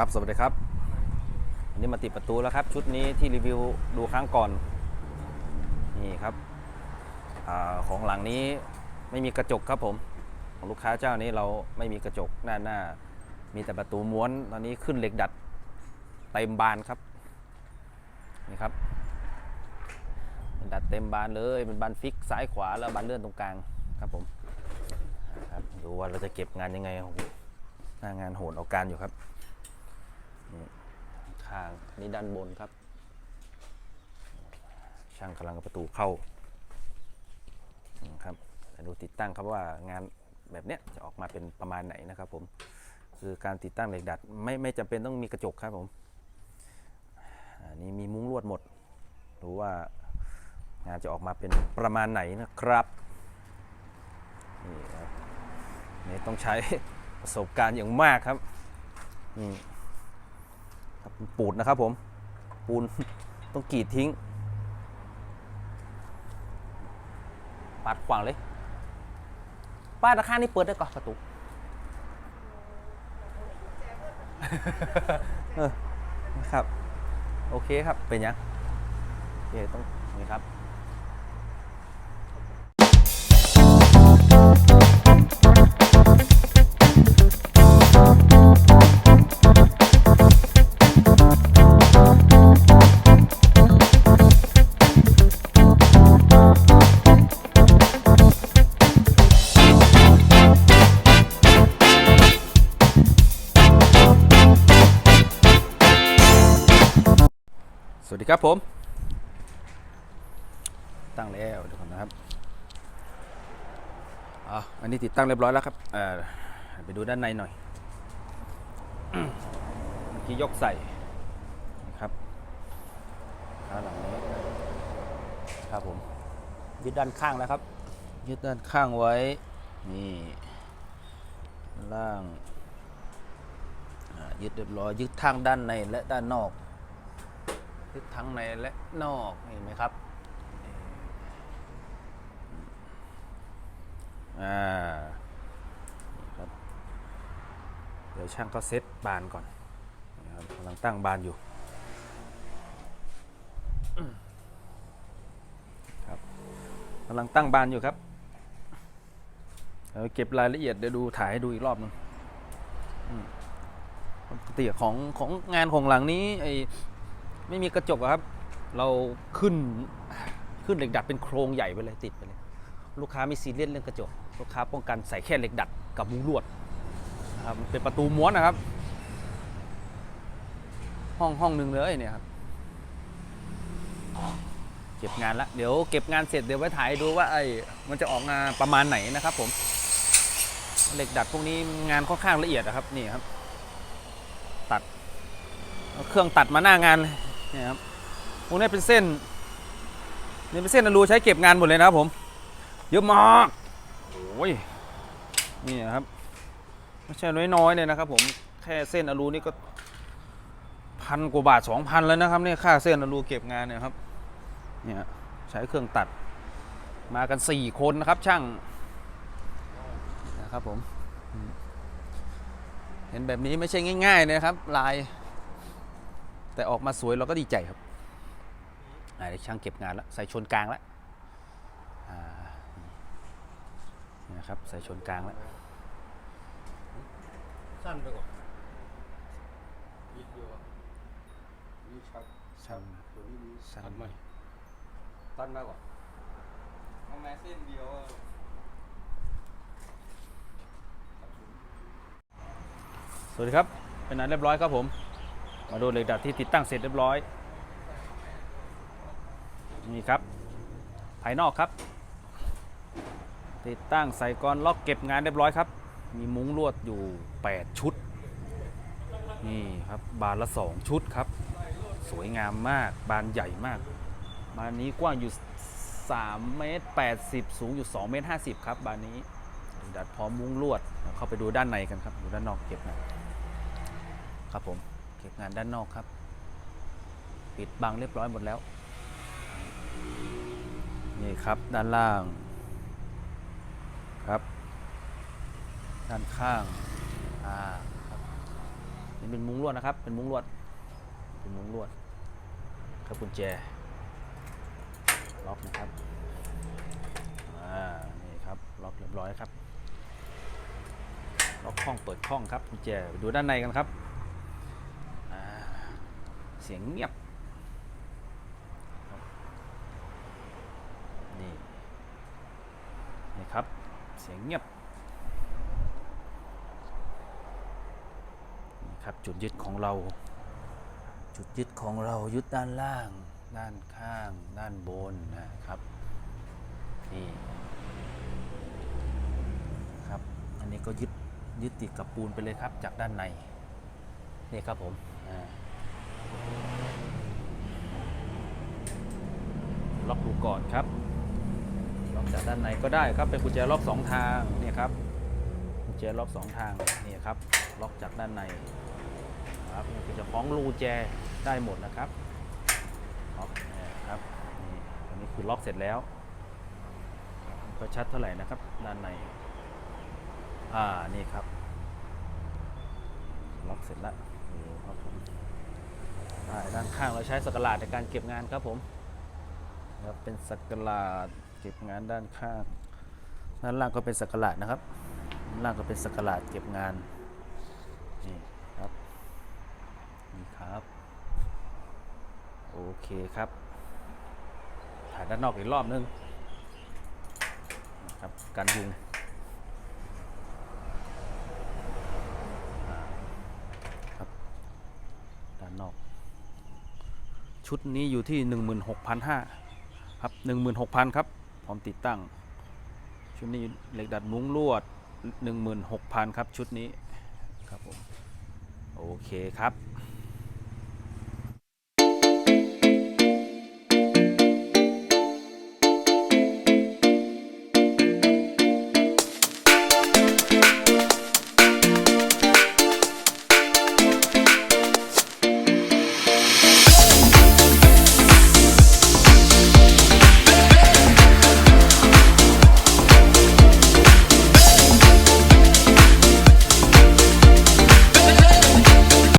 ครับ สวัสดีครับวันนี้มาติดประตูแล้วครับ ชุดนี้ที่รีวิวดูครั้งก่อน นี่ครับอของหลังนี้ไม่มีกระจกครับผม ของลูกค้าเจ้านี้เราไม่มีกระจกหน้าหน้า มีแต่ประตูม้วน ตอนนี้ขึ้นเหล็กดัดเต็มบานครับ นี่ครับ ดัดเต็มบานเลย เป็นบานฟิกซ้ายขวาแล้วบานเลื่อนตรงกลางครับผม ครับ ดูว่าเราจะเก็บงานยังไงโอ้โหหน้างานโหดเอาการอยู่ครับ ข้างนี่ด้านบนครับ ช่างกำลังประตูเข้าครับดูติดตั้งครับว่างานแบบเนี้ยจะออกมาเป็นประมาณไหนนะครับผมคือการติดตั้งเหล็กดัดไม่ไม่จำเป็นต้องมีกระจกครับผมอันนี้มีมุ้งลวดหมดดูว่างานจะออกมาเป็นประมาณไหนนะครับนี่ครับนี่ต้องใช้ประสบการณ์อย่างมากครับนี่ครับเปูดนะครับผม ปูนต้องกรีดทิ้ง ปัดขวางเลย ป้าตะข้างนี่เปิดได้ก่อนประตูเออนะครับ โอเคครับ เป็นยังโอเคต้องนี่ครับ สวัสดีครับผม ตั้งแล้วเดี๋ยวก่อนนะครับอะอันนี้ติดตั้งเรียบร้อยแล้วครับเออไปดูด้านในหน่อยเมื่อกี้ยกใส่นะครับด้านหลังนี้ครับผมยึดด้านข้างแล้วครับ ยึดด้านข้างไว้ นี่ล่างยึดเรียบร้อยยึดทางด้านในและด้านนอก ทั้งในและนอกเห็นไหมครับอ่าครับเดี๋ยวช่างก็เซตบานก่อนนะครับกำลังตั้งบานอยู่ครับกำลังตั้งบานอยู่ครับเดี๋ยวเก็บรายละเอียดเดี๋ยวดูถ่ายให้ดูอีกรอบหนึงปกติของของงานของหลังนี้ไอ ไม่มีกระจกครับ เราขึ้นขึ้นเหล็กดัดเป็นโครงใหญ่ไปเลยติดไปเลย ลูกค้าไม่ซีเรียสเรื่องกระจก ลูกค้าป้องกันใส่แค่เหล็กดัดกับมุ้งลวดนะครับเป็นประตูม้วนนะครับ ห้องห้องหนึ่งเลยเนี่ยครับเก็บงานละเดี๋ยวเก็บงานเสร็จเดี๋ยวไว้ถ่ายดูว่าไอ้มันจะออกงานประมาณไหนนะครับผมเหล็กดัดพวกนี้งานค่อนข้างละเอียดนะครับนี่ครับ ตัดเครื่องตัดมาหน้างานเลย เนี่ยครับพวกนี้เป็นเส้นนี่เป็นเส้นอลูใช้เก็บงานหมดเลยนะครับผม เยอะมากโอ้ยนี่นะครับไม่ใช่น้อยๆเลยนะครับ ผมแค่เส้นอลูนี่ก็พันกว่าบาทสองพันแล้วนะครับเนี่ยค่าเส้นอลูเก็บงานเนี่ยครับเนี่ยใช้เครื่องตัดมากันสี่คนนะครับช่างนะครับผม เห็นแบบนี้ไม่ใช่ง่าย ๆ นะครับลาย แต่ออกมาสวยเราก็ดีใจครับอ่าเดี๋ยวช่างเก็บงานแล้วใส่ชนกลางแล้วอ่านี่นะครับใส่ชนกลางแล้วสั้นไปก่อนยิดเดียวอะนี่ชัดช่างตัวนี้ดีสั้นตัดไหมตัดมาก่อนเอาแม้เส้นเดียวอะสวัสดีครับ เป็นอันเรียบร้อยครับผม มาดูเหล็กดัดที่ติดตั้งเสร็จเรียบร้อย นี่ครับ ภายนอกครับ ติดตั้งใส่กรอนล็อกเก็บงานเรียบร้อยครับ มีมุ้งลวดอยู่ 8 ชุด นี่ครับบานละ 2 ชุดครับ สวยงามมากบานใหญ่มาก บานนี้กว้างอยู่3เมตร80 สูงอยู่2เมตร50 ครับ บานนี้ ดัดพร้อมมุ้งลวดเดี๋ยวเข้าไปดูด้านในกันครับ ดูด้านนอกเก็บงานครับผม ก็บงานด้านนอกครับ ปิดบังเรียบร้อยหมดแล้ว นี่ครับด้านล่างครับ ด้านข้างอ่าครับนี่เป็นมุ้งลวดนะครับ เป็นมุ้งลวด เป็นมุ้งลวดครับกุญแจล็อกนะครับอ่านี่ครับล็อกเรียบร้อยครับล็อกห้องเปิดห้องครับกุญแจไปดูด้านในกันครับ เสียงเงียบนี่นี่ครับ เสียงเงียบนะครับจุดยึดของเรา จุดยึดของเรายึดด้านล่าง ด้านข้าง ด้านบนนะครับนี่ครับอันนี้ก็ยึดยึดติดกับปูนไปเลยครับจากด้านในนี่ครับผมอ่า ล็อกดูก่อนครับล็อกจากด้านในก็ได้ครับเป็นกุญแจล็อกสองทางนี่ครับกุญแจล็อกสองทางนี่ครับล็อกจากด้านในครับนี่คือจะคล้องรูแจได้หมดนะครับล็อกนี่ครับนี่อันนี้คือล็อกเสร็จแล้วก็ชัดเท่าไหร่นะครับด้านในอ่านี่ครับล็อกเสร็จแล้วนี่ครับผม ด้ด้านข้างเราใช้สกหลาดในการเก็บงานครับผมครับเป็นสกหลาดเก็บงานด้านข้างด้านล่างก็เป็นสกหลาดนะครับด้านล่างก็เป็นสกหลาดเก็บงานนี่ครับนี่ครับโอเคครับถ่ายด้านนอกอีกรอบนึงนะครับการยุงอ่าครับ ด้านนอก ชุดนี้อยู่ที่ 16,500ครับ 16,000 ครับพร้อมติดตั้ง ชุดนี้เหล็กดัดมุ้งลวด 16,000 ครับ ชุดนี้ครับผมโอเคครับ